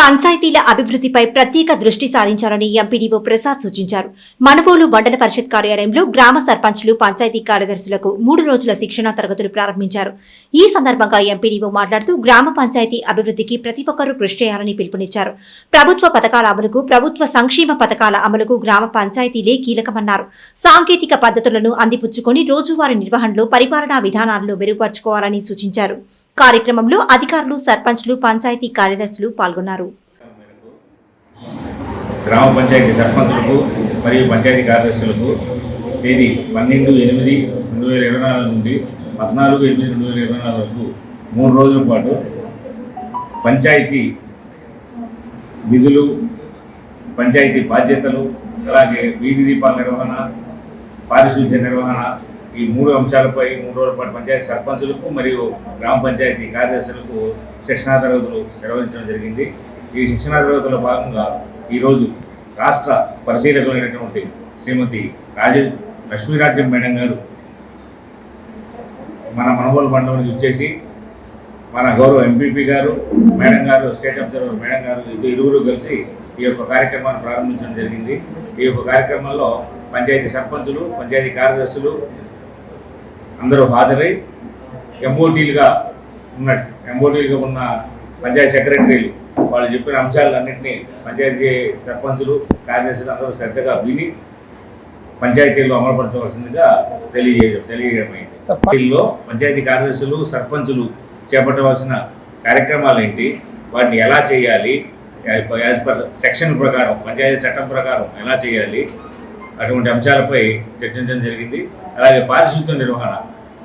పంచాయతీల అభివృద్ధిపై ప్రత్యేక దృష్టి సారించాలని ఎంపీడీఓ ప్రసాద్ సూచించారు. మనబోలు మండల పరిషత్ కార్యాలయంలో గ్రామ సర్పంచ్లు పంచాయతీ కార్యదర్శులకు మూడు రోజుల శిక్షణా తరగతులు ప్రారంభించారు. ఈ సందర్భంగా ఎంపీడీఓ మాట్లాడుతూ గ్రామ పంచాయతీ అభివృద్ధికి ప్రతి ఒక్కరూ కృషి చేయాలని పిలుపునిచ్చారు. ప్రభుత్వ పథకాల అమలుకు ప్రభుత్వ సంక్షేమ పథకాల అమలుకు గ్రామ పంచాయతీలే కీలకమన్నారు. సాంకేతిక పద్ధతులను అందిపుచ్చుకొని రోజువారీ నిర్వహణలో పరిపాలనా విధానాలను మెరుగుపరుచుకోవాలని సూచించారు. కార్యక్రమంలో అధికారులు సర్పంచ్లు పంచాయతీ కార్యదర్శులు పాల్గొన్నారు. గ్రామ పంచాయతీ సర్పంచులకు మరియు పంచాయతీ కార్యదర్శులకు తేదీ పన్నెండు ఎనిమిది రెండు వేల ఇరవై నాలుగు నుండి పద్నాలుగు ఎనిమిది రెండు వేల ఇరవై నాలుగు వరకు మూడు రోజుల పాటు పంచాయతీ విధులు పంచాయతీ బాధ్యతలు అలాగే వీధి దీపాల నిర్వహణ పారిశుద్ధ్య నిర్వహణ ఈ మూడు అంశాలపై మూడు రోజుల పాటు పంచాయతీ సర్పంచులకు మరియు గ్రామ పంచాయతీ కార్యదర్శులకు శిక్షణా తరగతులు నిర్వహించడం జరిగింది. ఈ శిక్షణా తరగతుల భాగంగా ఈరోజు రాష్ట్ర పరిశీలకులైనటువంటి శ్రీమతి రాజ లక్ష్మీరాజ్యం మేడం గారు మన మనగోలు మండలం ఇచ్చేసి మన గౌరవ ఎంపీపీ గారు మేడం గారు స్టేట్ అబ్జర్వర్ మేడం గారు ఇరువురు కలిసి ఈ యొక్క కార్యక్రమాన్ని ప్రారంభించడం జరిగింది. ఈ యొక్క కార్యక్రమంలో పంచాయతీ సర్పంచులు పంచాయతీ కార్యదర్శులు అందరూ హాజరై ఎంఓటీలుగా ఉన్న ఎంఓటీలుగా ఉన్న పంచాయతీ సెక్రటరీలు వాళ్ళు చెప్పిన అంశాలన్నింటినీ పంచాయతీ సర్పంచులు కార్యదర్శులు అందరూ శ్రద్ధగా విని పంచాయతీల్లో అమలుపరచవలసిందిగా తెలియజేయడం తెలియజేయడమైంది. పంచాయతీల్లో పంచాయతీ కార్యదర్శులు సర్పంచులు చేపట్టవలసిన కార్యక్రమాలు ఏంటి వాటిని ఎలా చేయాలి యాజ్ పర్ సెక్షన్ ప్రకారం పంచాయతీ చట్టం ప్రకారం ఎలా చేయాలి అటువంటి అంశాలపై చర్చించడం జరిగింది. అలాగే పారిశుద్ధ్య నిర్వహణ.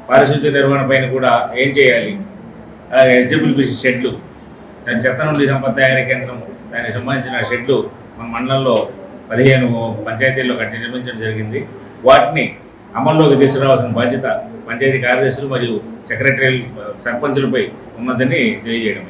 పారిశుద్ధ్య నిర్వహణ పైన కూడా ఏం చేయాలి? అలాగే ఎస్డబ్ల్యూబీసీ షెడ్లు. దాని చెత్త నుండి సంపద తయారీ కేంద్రం దానికి సంబంధించిన షెడ్లు మన మండలంలో పదిహేను పంచాయతీల్లో కట్టి నిర్మించడం జరిగింది. వాటిని అమల్లోకి తీసుకురావాల్సిన బాధ్యత పంచాయతీ కార్యదర్శులు మరియు సెక్రటరీ సర్పంచులపై ఉన్నదని తెలియజేయడం